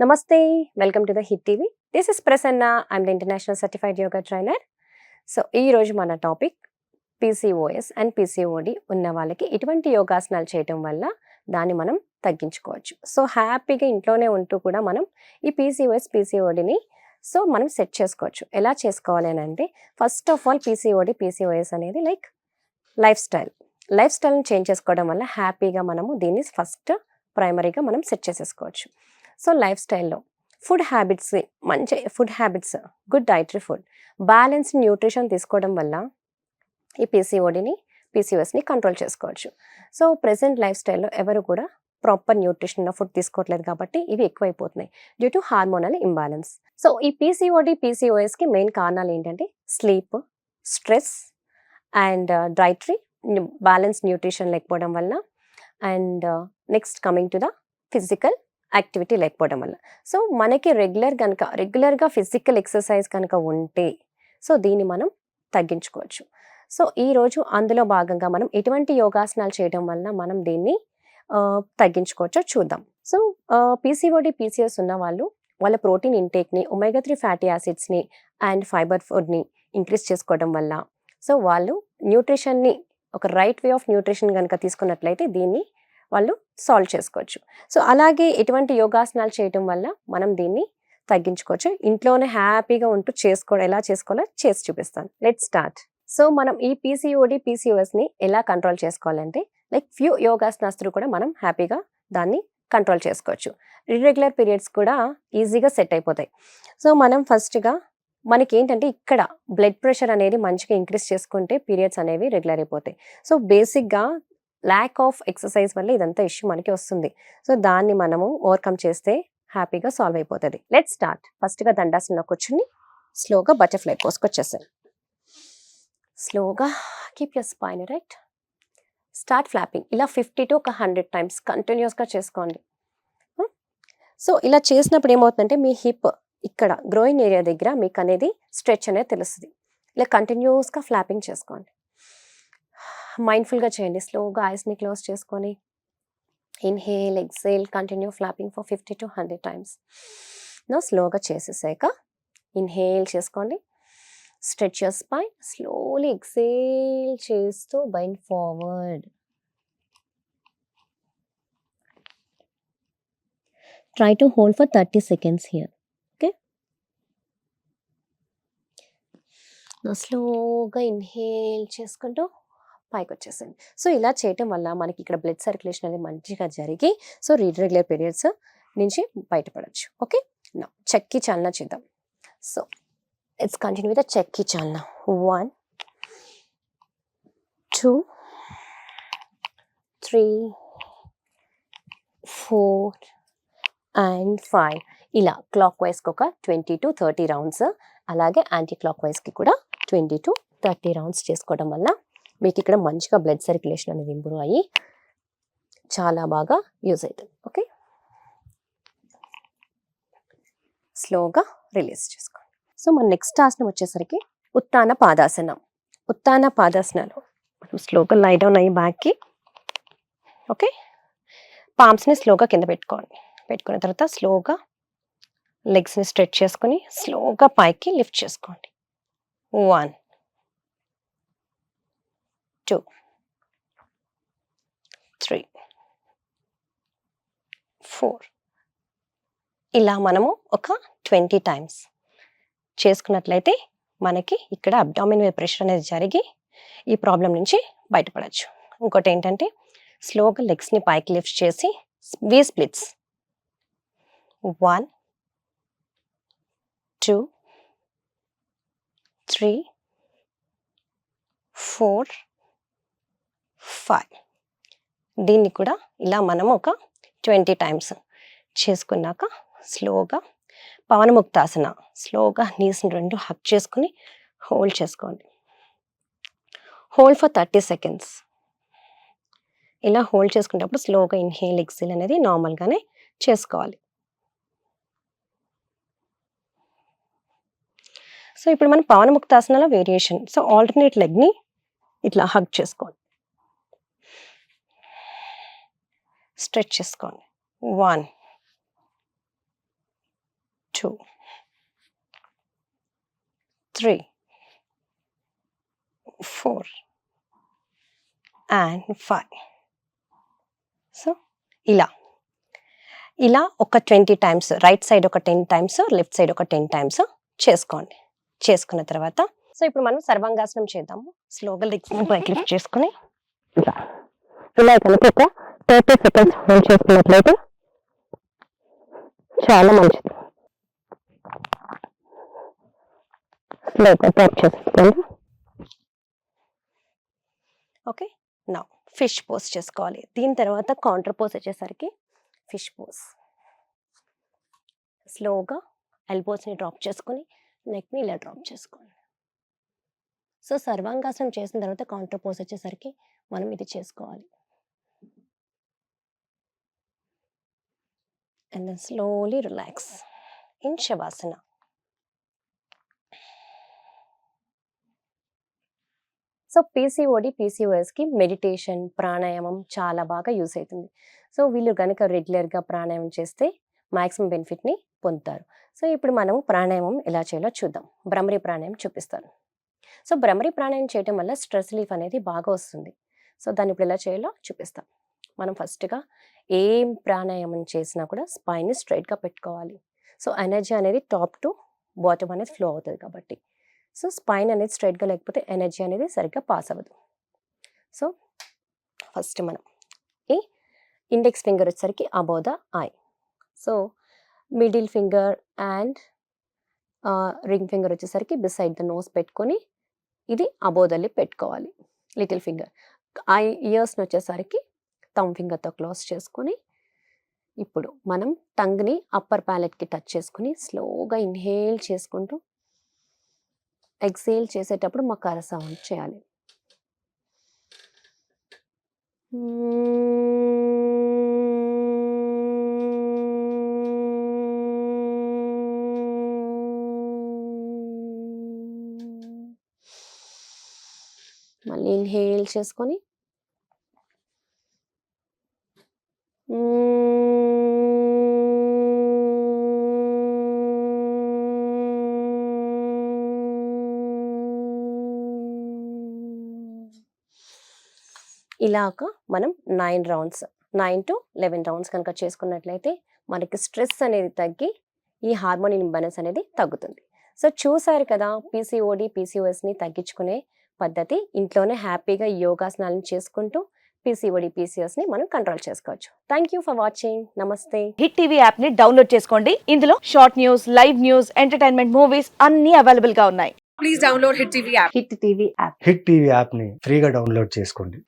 నమస్తే welcome to the hit TV. This is Prasanna I'm the international certified yoga trainer. So ఈ రోజు మన topic PCOS and PCOD ఉన్న వాళ్ళకి ఇటువంటి యోగాసనాలు చేయటం వల్ల దాన్ని మనం తగ్గించుకోవచ్చు. సో హ్యాపీగా ఇంట్లోనే ఉంటూ కూడా మనం ఈ పీసీఓఎస్ పీసీఓడిని సో మనం సెట్ చేసుకోవచ్చు. ఎలా చేసుకోవాలి అని అంటే first of all PCOD PCOS అనేది లైక్ లైఫ్ స్టైల్. లైఫ్ స్టైల్ని చేంజ్ చేసుకోవడం వల్ల హ్యాపీగా మనము దీన్ని ఫస్ట్ ప్రైమరీగా మనం సెట్ చేసేసుకోవచ్చు. సో లైఫ్ స్టైల్లో ఫుడ్ హ్యాబిట్స్ మంచి food habits good dietary food balance nutrition తీసుకోవడం వల్ల ఈ పీసీఓడిని పీసీఓఎస్ని కంట్రోల్ చేసుకోవచ్చు. సో ప్రెసెంట్ లైఫ్ స్టైల్లో ఎవరు కూడా ప్రాపర్ న్యూట్రిషన్ ఫుడ్ తీసుకోవట్లేదు కాబట్టి ఇవి ఎక్కువైపోతున్నాయి due to hormonal imbalance. So ఈ పీసీఓడి పీసీఓఎస్కి మెయిన్ కారణాలు ఏంటంటే sleep stress and uh, dietary balance nutrition లేకపోవడం వల్ల and uh, next coming to the physical activity లేకపోవడం వల్ల. సో మనకి రెగ్యులర్ కనుక రెగ్యులర్గా ఫిజికల్ ఎక్సర్సైజ్ కనుక ఉంటే సో దీన్ని మనం తగ్గించుకోవచ్చు. సో ఈరోజు అందులో భాగంగా మనం ఎటువంటి యోగాసనాలు చేయడం వలన మనం దీన్ని తగ్గించుకోవచ్చో చూద్దాం. సో పీసీఓడి పీసీఎస్ ఉన్న వాళ్ళు వాళ్ళ ప్రోటీన్ ఇంటేక్ని ఒమేగా త్రీ ఫ్యాటీ యాసిడ్స్ని అండ్ ఫైబర్ ఫుడ్ని ఇంక్రీజ్ చేసుకోవడం వల్ల సో వాళ్ళు న్యూట్రిషన్ని ఒక రైట్ వే ఆఫ్ న్యూట్రిషన్ కనుక తీసుకున్నట్లయితే దీన్ని వాళ్ళు సాల్వ్ చేసుకోవచ్చు. సో అలాగే ఎటువంటి యోగాసనాలు చేయటం వల్ల మనం దీన్ని తగ్గించుకోవచ్చు. ఇంట్లోనే హ్యాపీగా ఉంటూ చేసుకోవడం ఎలా చేసుకోవాలో చేసి చూపిస్తాను. Let start. సో మనం ఈ పీసీఓడి పీసీఓఎస్ని ఎలా కంట్రోల్ చేసుకోవాలంటే లైక్ ఫ్యూ యోగాసనాస్ కూడా మనం హ్యాపీగా దాన్ని కంట్రోల్ చేసుకోవచ్చు. ఇర్రెగ్యులర్ పీరియడ్స్ కూడా ఈజీగా సెట్ అయిపోతాయి. సో మనం ఫస్ట్గా మనకి ఏంటంటే ఇక్కడ బ్లడ్ ప్రెషర్ అనేది మంచిగా ఇంక్రీజ్ చేసుకుంటే పీరియడ్స్ అనేవి రెగ్యులర్ అయిపోతాయి. సో బేసిక్గా ల్యాక్ ఆఫ్ ఎక్సర్సైజ్ వల్ల ఇదంతా ఇష్యూ మనకి వస్తుంది. సో దాన్ని మనము ఓవర్కమ్ చేస్తే హ్యాపీగా సాల్వ్ అయిపోతుంది. లెట్ స్టార్ట్ ఫస్ట్గా దండాసన కూర్చుని స్లోగా బటర్ఫ్లై కోసుకొచ్చేసాను స్లోగా keep your spine right start flapping ఇలా ఫిఫ్టీ టు ఒక హండ్రెడ్ టైమ్స్ కంటిన్యూస్గా చేసుకోండి. Hmm? సో ఇలా చేసినప్పుడు ఏమవుతుందంటే మీ హిప్ ఇక్కడ గ్రోయింగ్ ఏరియా దగ్గర మీకు అనేది స్ట్రెచ్ అనేది తెలుస్తుంది. ఇలా కంటిన్యూస్గా ఫ్లాపింగ్ చేసుకోండి. మైండ్ఫుల్గా చేయండి. స్లోగా ఐస్ని క్లోజ్ చేసుకొని inhale exhale continue flapping for fifty to hundred times. No స్లోగా చేసేసాక ఇన్హేల్ చేసుకోండి. Stretch your spine. Slowly exhale చేస్తూ bind forward. Try to hold for 30 seconds here. స్లోగా ఇన్హేల్ చేసుకుంటూ పైకి వచ్చేసింది సో ఇలా చేయటం వల్ల మనకి ఇక్కడ బ్లడ్ సర్క్యులేషన్ అనేది మంచిగా జరిగి సో రెగ్యులర్ పీరియడ్స్ నుంచి బయటపడవచ్చు ఓకే? నా చెక్కి చాలనా చేద్దాం. సో ఇట్స్ కంటిన్యూ విత్ చెక్కి చాలనా one two three four and five ఇలా క్లాక్ వైజ్కి ఒక ట్వంటీ టు థర్టీ రౌండ్స్ అలాగే యాంటీ క్లాక్ వైజ్కి కూడా ట్వంటీ టు థర్టీ రౌండ్స్ చేసుకోవడం వల్ల మీకు ఇక్కడ మంచిగా బ్లడ్ సర్క్యులేషన్ అనేది ఇంప్రూవ్ అయ్యి చాలా బాగా యూజ్ అవుతుంది ఓకే స్లోగా రిలీజ్ చేసుకోండి. సో మన నెక్స్ట్ ఆసనం వచ్చేసరికి ఉత్తాన పాదాసనం. ఉత్తాన పాదాసనాలు. మనం స్లోగా లై డౌన్ అయ్యి బ్యాక్కి ఓకే పామ్స్ని స్లోగా కింద పెట్టుకోండి. పెట్టుకున్న తర్వాత స్లోగా లెగ్స్ని స్ట్రెచ్ చేసుకొని స్లోగా పైకి లిఫ్ట్ చేసుకోండి. వన్ టూ త్రీ ఫోర్ ఇలా మనము ఒక ట్వంటీ టైమ్స్ చేసుకున్నట్లయితే మనకి ఇక్కడ అబ్డామిన్ మీద ప్రెషర్ అనేది జరిగి ఈ ప్రాబ్లం నుంచి బయటపడచ్చు. ఇంకోటి ఏంటంటే స్లోగా లెగ్స్ని పైకి లిఫ్ట్ చేసి V splits one two three four five దీన్ని కూడా ఇలా మనం ఒక ట్వంటీ టైమ్స్ చేసుకున్నాక స్లోగా పవనముక్తాసన స్లోగా నీస్ని రెండు హక్ చేసుకుని హోల్డ్ చేసుకోండి. Hold for thirty seconds. ఇలా హోల్డ్ చేసుకునేటప్పుడు స్లోగా ఇన్హేల్ ఎక్సిల్ అనేది నార్మల్గానే చేసుకోవాలి. సో ఇప్పుడు మనం పవనముక్తాసనలో వేరియేషన్ సో ఆల్టర్నేట్ లెగ్ని ఇట్లా హగ్ చేసుకోండి. స్ట్రెచ్ చేసుకోండి. One two three four and five. So ఇలా. ఇలా ఒక ట్వంటీ టైమ్స్ రైట్ సైడ్ ఒక టెన్ టైమ్స్ లెఫ్ట్ సైడ్ ఒక టెన్ టైమ్స్ చేసుకోండి. చేసుకున్న తర్వాత సో ఇప్పుడు మనం సర్వాంగాసనం చేద్దాము. స్లోగా లెగ్స్ బైక్ లిఫ్ట్ చేసుకుని. ఇలా. ఇలా కనుక థర్టీ సెకండ్స్ హోల్డ్ చేసుకున్నట్లయితే చాలా మంచిది. స్లోగా టాప్ చేసుకోండి ఓకే నా ఫిష్ పోస్ చేసుకోవాలి. దీని తర్వాత కౌంటర్ పోస్ వచ్చేసరికి ఫిష్ పోస్. స్లోగా ఎల్బోస్ని డ్రాప్ చేసుకొని నెక్ని ఇలా డ్రాప్ చేసుకోండి. సో సర్వాంగాసనం చేసిన తర్వాత కౌంటర్ పోస్ వచ్చేసరికి మనం ఇది చేసుకోవాలి. And then slowly relax in shavasana so PCOD పీసీఓఎస్కి meditation ప్రాణాయామం చాలా బాగా యూస్ అవుతుంది. సో వీళ్ళు కనుక రెగ్యులర్గా ప్రాణాయామం చేస్తే మ్యాక్సిమం బెనిఫిట్ని పొందుతారు. సో ఇప్పుడు మనం ప్రాణాయామం ఎలా చేయాలో చూద్దాం. భ్రమరి ప్రాణాయామం చూపిస్తాను. సో భ్రమరి ప్రాణాయామం చేయడం వల్ల స్ట్రెస్ రిలీఫ్ అనేది బాగా వస్తుంది. సో దాన్ని ఇప్పుడు ఎలా చేయాలో చూపిస్తాం మనం ఫస్ట్గా ఏం ప్రాణాయామం చేసినా కూడా స్పైన్ని స్ట్రైట్గా పెట్టుకోవాలి. సో ఎనర్జీ అనేది టాప్ టు బాటమ్ అనేది ఫ్లో అవుతుంది కాబట్టి. సో స్పైన్ అనేది స్ట్రైట్గా లేకపోతే ఎనర్జీ అనేది సరిగ్గా పాస్ అవ్వదు. సో ఫస్ట్ మనం ఈ ఇండెక్స్ ఫింగర్ వచ్చేసరికి above the eye. So middle finger and ring finger వచ్చేసరికి బిసైడ్ ద నోస్ పెట్టుకొని ఇది అబోదల్లి పెట్టుకోవాలి. Little finger. ఐ ఇయర్స్ని వచ్చేసరికి థమ్ ఫింగర్తో క్లోజ్ చేసుకొని ఇప్పుడు మనం టంగ్ని అప్పర్ ప్యాలెట్కి టచ్ చేసుకుని స్లోగా ఇన్హేల్ చేసుకుంటూ ఎక్సేల్ చేసేటప్పుడు మకార సౌండ్ చేయాలి. మళ్ళీ ఇన్హేల్ చేసుకొని ఇలాగ మనం nine rounds nine to eleven rounds కనుక చేసుకున్నట్లయితే మనకి స్ట్రెస్ అనేది తగ్గి ఈ హార్మోన్ ఇంబ్యాలెన్స్ అనేది తగ్గుతుంది. సో చూసారు కదా పీసీఓడి పీసీఓఎస్ని తగ్గించుకునే పద్ధతి ఇంట్లోనే హ్యాపీగా యోగాసనాలను చేసుకుంటూ పీసీఓడి పీసీఎస్ని మనం కంట్రోల్ చేసుకోవచ్చు. థ్యాంక్ యూ ఫర్ వాచింగ్ నమస్తే హిట్ టీవీ యాప్ని డౌన్లోడ్ చేసుకోండి. ఇందులో short news live news entertainment movies అన్ని అవైలబుల్గా ఉన్నాయి. Please download Hit TV app. Hit TV app Hit TV యాప్ని ఫ్రీగా డౌన్లోడ్ చేసుకోండి.